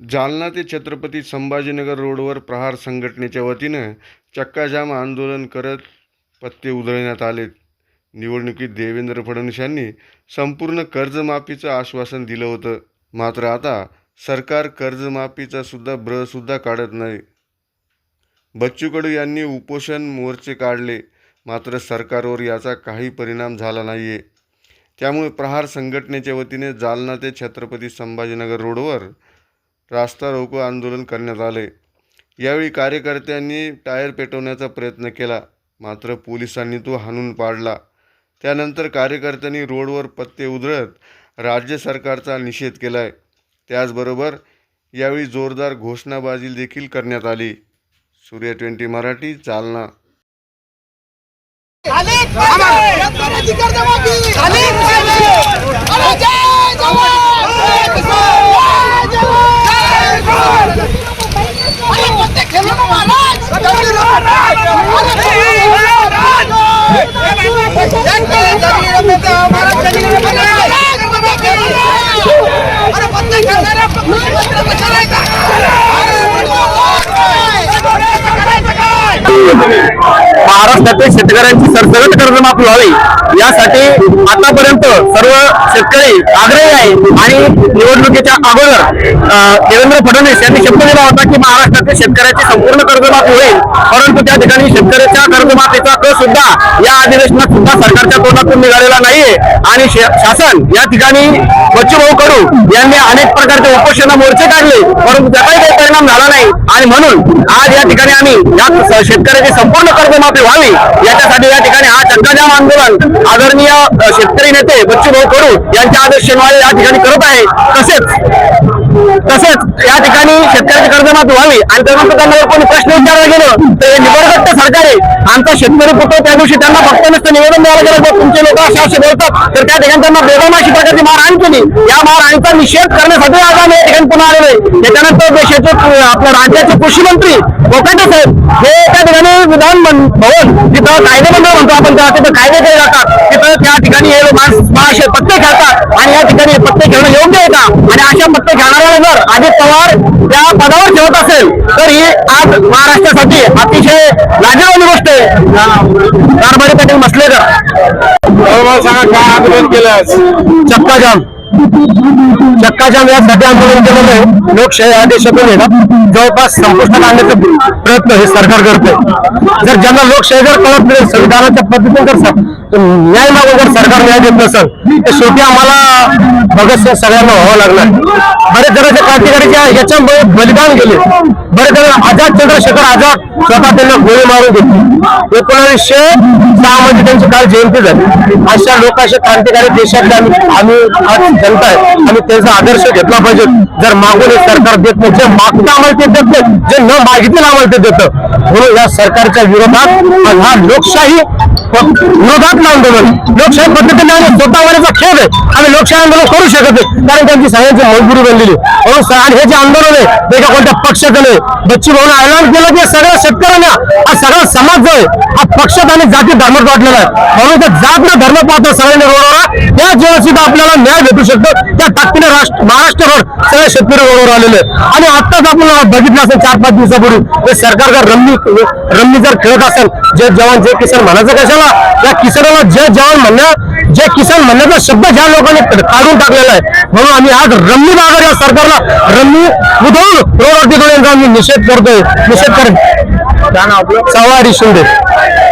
जालना ते छत्रपती संभाजीनगर रोडवर प्रहार संघटनेच्या वतीनं चक्काजाम आंदोलन करत पत्ते उधळण्यात आले निवडणुकीत देवेंद्र फडणवीस यांनी संपूर्ण कर्जमाफीचं आश्वासन दिलं होतं. मात्र आता सरकार कर्जमाफीचा सुद्धा ब्रसुद्धा काढत नाही. बच्चू कडू यांनी उपोषण मोर्चे काढले. मात्र सरकारवर याचा काही परिणाम झाला नाही आहे त्यामुळे प्रहार संघटनेच्या वतीने जालना ते छत्रपती संभाजीनगर रोडवर रास्ता रोको आंदोलन करण्यात आले. यावेळी कार्यकर्त्यांनी टायर पेटवण्याचा प्रयत्न केला. मात्र पोलिसांनी तो हाणून पाडला. त्यानंतर कार्यकर्त्यांनी रोडवर पत्ते उधळत राज्य सरकारचा निषेध केला आहे त्याचबरोबर यावेळी जोरदार घोषणाबाजी देखील करण्यात आली. सूर्य ट्वेंटी मराठी चालना झालीच पाहिजे शेतकऱ्याची कर्जमाफी झालीच पाहिजे अरे जय जवान जय किसान जय जवान जय किसान अरे कोणते खेळलो ना महाराज अरे अरे कोणते खेळणाऱ्या मुख्यमंत्र्यांना करायचं करायचं काय महाराष्ट्रातील शेतकऱ्यांची सरसकट कर्जमाफी व्हावी. यासाठी आतापर्यंत सर्व शेतकरी आग्रही आहे आणि निवडणुकीच्या अगोदर देवेंद्र फडणवीस यांनी शब्द दिला होता की महाराष्ट्रातील शेतकऱ्याची संपूर्ण कर्जमाफी होईल. परंतु त्या ठिकाणी शेतकऱ्याच्या कर्जमाफीचा कर सुद्धा या अधिवेशनात सुद्धा सरकारच्या तोंडातून निघालेला नाहीये. आणि शे- शासन या ठिकाणी बच्चूभाऊ कडू यांनी अनेक प्रकारचे उपोषण मोर्चे काढले परंतु त्याचाही काही परिणाम झाला नाही. आणि म्हणून आज या ठिकाणी आम्ही या शेतकऱ्याची संपूर्ण कर्जमाफी व्हावी याच्यासाठी या ठिकाणी हा चक्काजाम आंदोलन आदरणीय शेतकरी नेते बच्चूभाऊ कडू यांच्या आदेशाद्वारे या ठिकाणी करत आहे तसेच तसेच या ठिकाणी शेतकऱ्याची कर्जमाफी व्हावी आणि त्यानंतर त्यांना जर कोणी प्रश्न विचारला गेलो तर हे निबरगट्ट सरकार आहे. आमचा शेतकरी पुत्र त्या दिवशी त्यांना फक्त नुसतं निवेदन द्यायला गेलं तर तुमचे लोक असे असे बोलतात तर त्या ठिकाणी त्यांना बेगम अशी प्रकारची मारहाण केली. या मारहाणीचा निषेध करण्यासाठी आज आम्ही या ठिकाणी पुन्हा आलेलो आहे. त्याच्यानंतर देशाचे आपल्या राज्याचे कृषी मंत्री कोकाटे साहेब हे त्या ठिकाणी विधान भवन तिथं कायदेमंडळ म्हणतो आपण तेव्हा तिथं कायदे केले जातात. तिथं त्या ठिकाणी हे लोक महाशय पत्ते खेळतात आणि या ठिकाणी पत्ते खेळणं योग्य आहे का? आणि अशा पत्ते खेळणाऱ्याला जर अजित पवार त्या पदावर ठेवत असेल तर ही आज महाराष्ट्रासाठी अतिशय लाजवानी गोष्ट आहे. कारभारी पाटील मसलेकर सांगा काय आंदोलन केलं चक्काजाम. चक्काजाम सध्या आंदोलन केलेलं आहे. लोकशाही आदेशातून आहे जवळपास संपुष्टात आणण्याचा प्रयत्न हे सरकार करते जर ज्यांना लोकशाही जर कळत नाही संविधानाच्या पद्धतीने जर स- न्याय मागून जर सरकार न्याय देत नसेल तर शेवटी आम्हाला भगतसिंग सगळ्यांना व्हावं लागणार. बरेच जणांच्या क्रांतिकारीच्या याच्यामुळे बलिदान गेले. बरेच जण आझाद चंद्रशेखर आझाद स्वतः त्यांना गोळी मारून घेतली. एकोणावीसशे सहा मध्ये त्यांची काल जयंती झाली. अशा लोक अशा क्रांतिकारी देशातले आम्ही आम्ही जनता आहे. आणि त्यांचा आदर्श घेतला पाहिजे. जर मागून सरकार देत नाही जे मागतं आम्हाला ते देत नाही जे न मागितलं आम्हाला ते देतं. म्हणून या सरकारच्या विरोधात हा लोकशाही विरोधात आंदोलन लोकशाही पद्धतीने आम्ही स्वतःवरचा खेळ आहे. आम्ही लोकशाही आंदोलन करू शकत नाही. कारण त्यांची सगळ्यांची मजबुरी बनलेली म्हणून आणि हे जे आंदोलन आहे ते एका कोणत्या पक्षाचं नाही. बच्ची भाऊन ऐलान केलं की सगळ्या शेतकऱ्यांना हा सगळा समाज जो आहे हा पक्षात आणि जाती धर्म वाटलेला आहे. म्हणून ते जात ना धर्म पाहतो सगळ्यांनी रोडवर त्या जीवनसिद्ध आपल्याला न्याय भेटू शकतो. त्या ताकदीने राष्ट्र महाराष्ट्रभर सगळ्या शेतकरी रोडवर आलेले आणि आत्ताच आपण बघितलं असेल चार पाच दिवसापूर्वी हे सरकार जर रम्मी रम्मी जर खेळत असेल जे जवान जे किसान म्हणायचं कशाला? या किसानाला जे जवान म्हणण्या जे किसान म्हणण्याचा शब्द ज्या लोकांनी काढून टाकलेला आहे. म्हणून आम्ही आज रम्मी बाजार या सरकारला रम्मी उधळून रोडवरती यांचा निषेध करतोय. निषेध ક્યાં ના આપણું સવારી સુરત